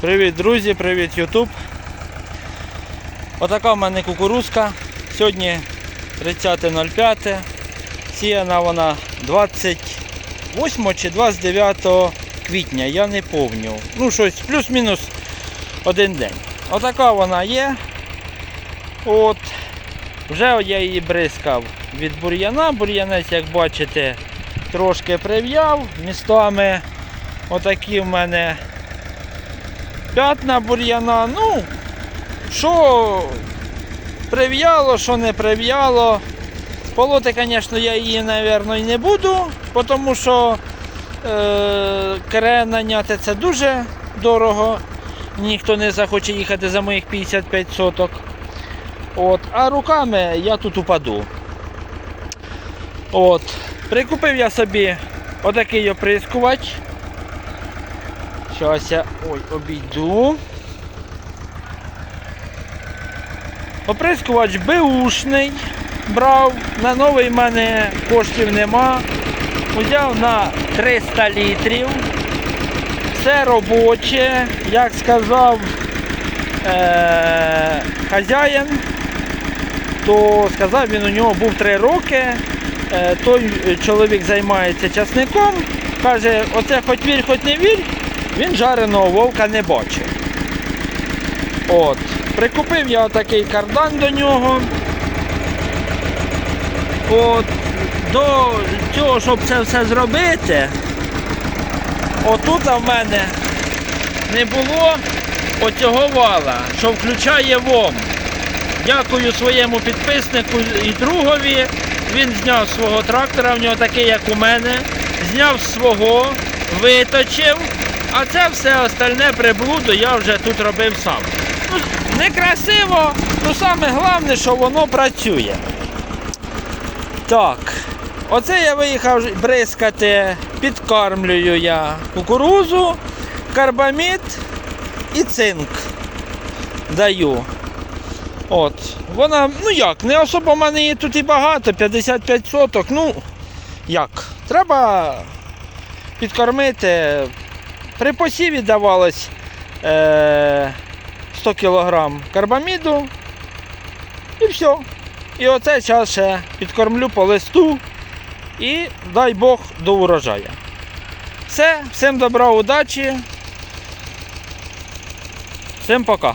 Привіт, друзі, привіт, Ютуб. Отака в мене кукурузка. Сьогодні 30.05. Сіяна вона 28 чи 29 квітня, я не пам'ятаю. Ну, щось плюс-мінус один день. Отака вона є. От. Вже я її бризкав від бур'яна. Бур'янець, як бачите, трошки прив'яв. Містами отакі в мене п'ятна бур'яна. Ну, що прив'яло, що не прив'яло. Полоти, звісно, я її, мабуть, не буду, тому що е, кере наняти це дуже дорого. Ніхто не захоче їхати за моїх 55 соток. От, а руками я тут упаду. От. Прикупив я собі отакий оприскувач. Зараз я ой, обійду. Оприскувач беушний. Брав. На новий в мене коштів нема. Узяв на 300 літрів. Все робоче, як сказав е- хазяїн, то сказав він у нього був 3 роки. Е, той чоловік займається часником. Каже, оце хоч вір, хоч не вір, він жареного вовка не бачив. От. Прикупив я отакий кардан до нього. От. До цього, щоб це все зробити, отут в мене не було оцього вала, що включає ВОМ. Дякую своєму підписнику і другові. Він зняв свого трактора, в нього такий, як у мене. Зняв свого, виточив, а це все остальне приблудо я вже тут робив сам. Ну, некрасиво, ну саме головне, що воно працює. Так, оце я виїхав бризкати, підкармлюю я кукурузу, карбамід і цинк даю. От. Вона, ну як, не особо в мене її тут і багато, 55 соток. Ну, як? Треба підкормити. При посіві давалось е, 100 кг карбаміду. І все. І оце зараз ще підкормлю по листу і дай Бог до урожаю. Все, всім добра, удачі. Всім пока.